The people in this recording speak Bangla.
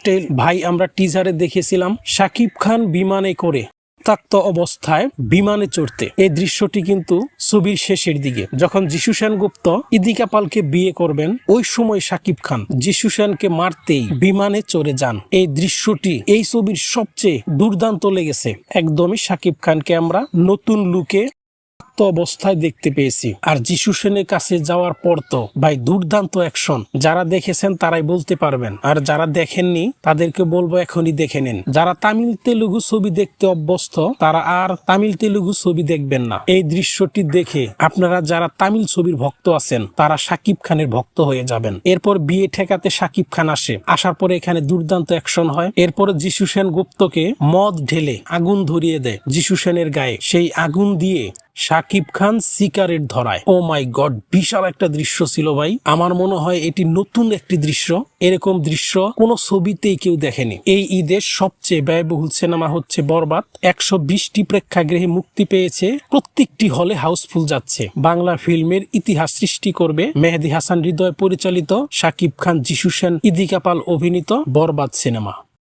ককটেল। ভাই, আমরা টিজারে দেখেছিলাম শাকিব খান বিমানে করে তাক্ত অবস্থায় বিমানে চড়তে। এই দৃশ্যটি কিন্তু ছবির শেষের দিকে। যখন যিশু সেনগুপ্ত ইদিকা পালকে বিয়ে করবেন, ওই সময় শাকিব খান যিশু সেনকে মারতেই বিমানে চড়ে যান। এই দৃশ্যটি এই ছবির সবচেয়ে দুর্দান্ত লেগেছে। একদমই শাকিব খানকে আমরা নতুন লুকে তো অবস্থায় দেখতে পেয়েছি। আর যিশু সেনের কাছে যাওয়ার পর তো ভাই দুর্দান্ত অ্যাকশন। যারা দেখেছেন তারাই বলতে পারবেন। আর যারা দেখেননি, তাদেরকে বলব এখনই দেখে নিন। যারা তামিল তেলুগু ছবি দেখতে অভ্যস্ত, তারা আর তামিল তেলুগু ছবি দেখবেন না। এই দৃশ্যটি দেখে আপনারা যারা তামিল ছবির ভক্ত আছেন, তারা সাকিব খানের ভক্ত হয়ে যাবেন। এরপর বিয়ে ঠেকাতে সাকিব খান আসে। আসার পরে এখানে দুর্দান্ত অ্যাকশন হয়। এরপরে যিশু সেন গুপ্তকে মদ ঢেলে আগুন ধরিয়ে দেয়। যিশু সেনের গায়ে সেই আগুন দিয়ে শাকিব খান সিকারেট ধরায়। ও মাই গড বিশাল একটা দৃশ্য ছিল ভাই। আমার মনে হয় এটি নতুন একটি দৃশ্য। এরকম দৃশ্য কোনো ছবিতেই কেউ দেখেনি। এই ঈদের সবচেয়ে ব্যয়বহুল সিনেমা হচ্ছে বরবাদ। একশো বিশটি প্রেক্ষাগৃহে মুক্তি পেয়েছে। প্রত্যেকটি হলে হাউসফুল যাচ্ছে। বাংলা ফিল্মের ইতিহাস সৃষ্টি করবে মেহেদি হাসান হৃদয় পরিচালিত, শাকিব খান, যিশু সেন, ইদিকা পাল অভিনীত বরবাদ সিনেমা।